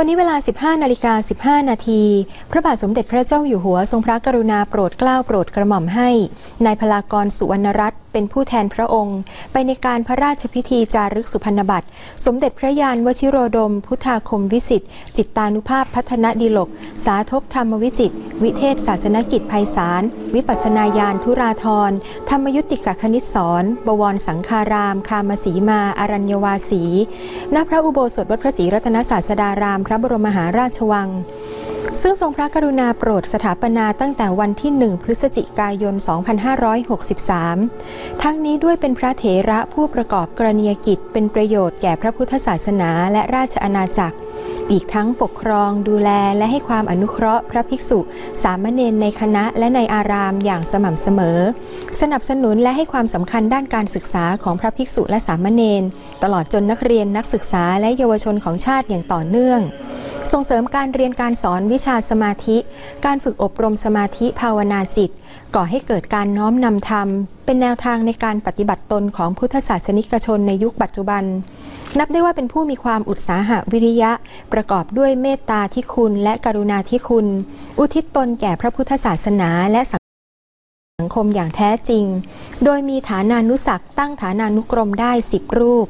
วันนี้เวลา 15นาฬิกา15 นาที พระบาทสมเด็จพระเจ้าอยู่หัวทรงพระกรุณาโปรดเกล้าโปรดกระหม่อมให้ นายพลากรสุวรรณรัตน์ เป็นผู้แทนพระองค์ ไปในการพระราชพิธีจารึกสุพรรณบัตร สมเด็จพระยานวชิโรดม พุทธาคมวิสิทธิ์จิตตานุภาพพัฒนดีลก สาธกธรรมวิจิต วิเทศศาสนกิจไพศาลวิปัสนาญาณทุราธร ธรรมยุติกคณิตสอนบวรสังคาราม คามสีมาอารัญญวาสีณพระอุโบสถวัดพระศรีรัตนศาสดาราม พระบรมมหาราชวัง ซึ่งทรงพระกรุณาโปรดสถาปนาตั้งแต่วันที่ 1 พฤศจิกายน 2563 ทั้งนี้ด้วยเป็นพระเถระผู้ประกอบกรณียกิจ เป็นประโยชน์แก่พระพุทธศาสนาและราชอาณาจักร อีกทั้งปกครองดูแลและให้ความอนุเคราะห์พระภิกษุ สามเณรในคณะและในอารามอย่างสม่ำเสมอ สนับสนุนและให้ความสำคัญด้านการศึกษาของพระภิกษุและสามเณรตลอดจนนักเรียนนักศึกษาและเยาวชนของชาติอย่างต่อเนื่อง ส่งเสริมการเรียนการสอนวิชาสมาธิ การฝึกอบรมสมาธิภาวนาจิต ก่อให้เกิดการน้อมนำธรรม เป็นแนวทางในการปฏิบัติตนของพุทธศาสนิกชนในยุคปัจจุบัน นับได้ว่าเป็นผู้มีความอุตสาหะวิริยะ ประกอบด้วยเมตตาที่คุณและกรุณาที่คุณ อุทิศตนแก่พระพุทธศาสนาและสังสังคมอย่างแท้จริง โดยมีฐานานุศักตั้งฐานานุกรมได้ 10 รูป